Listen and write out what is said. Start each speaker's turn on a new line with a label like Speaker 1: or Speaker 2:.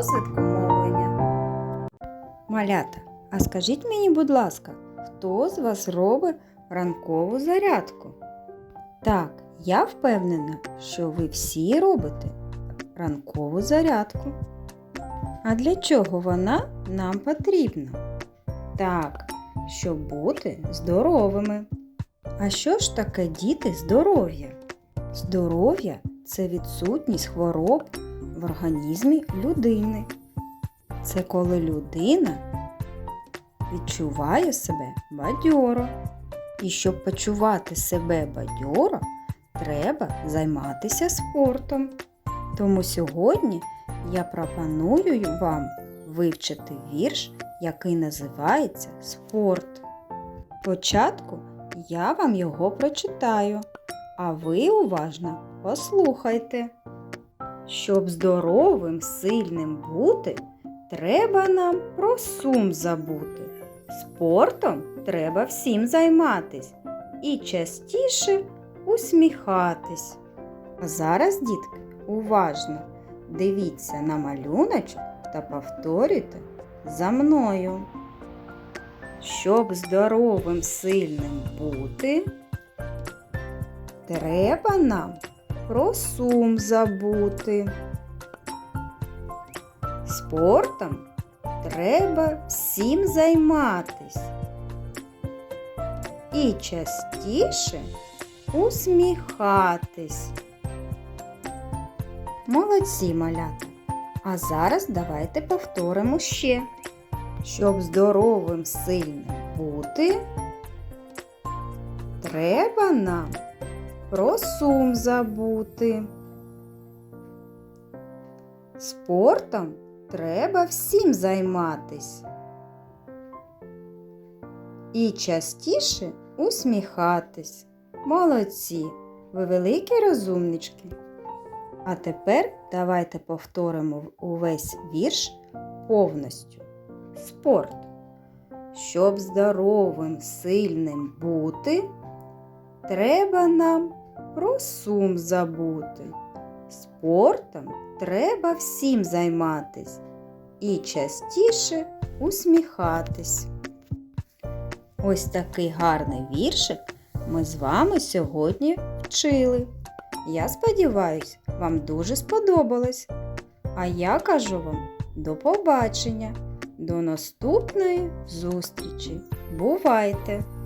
Speaker 1: розвитку мовлення. Малята, а скажіть мені, будь ласка, хто з вас робить ранкову зарядку? Так, я впевнена, що ви всі робите ранкову зарядку. А для чого вона нам потрібна? Так, щоб бути здоровими. А що ж таке діти здоров'я? Здоров'я це відсутність хвороб в організмі людини. Це коли людина відчуває себе бадьоро. І щоб почувати себе бадьоро, треба займатися спортом. Тому сьогодні я пропоную вам вивчити вірш, який називається Спорт. Спочатку я вам його прочитаю, а ви уважно послухайте. Щоб здоровим, сильним бути, треба нам про сум забути. Спортом треба всім займатись і частіше усміхатись. А зараз, дітки, уважно дивіться на малюночок та повторюйте за мною. Щоб здоровим, сильним бути, треба нам про сум забути. Спортом треба всім займатись і частіше усміхатись. Молодці малята! А зараз давайте повторимо ще. Щоб здоровим сильним бути, треба нам про сум забути. Спортом треба всім займатись. І частіше усміхатись. Молодці, ви великі розумнички. А тепер давайте повторимо увесь вірш повністю. Спорт. Щоб здоровим, сильним бути, треба нам про сум забути. Спортом треба всім займатись і частіше усміхатись. Ось такий гарний віршик ми з вами сьогодні вчили. Я сподіваюсь, вам дуже сподобалось. А я кажу вам до побачення, до наступної зустрічі. Бувайте!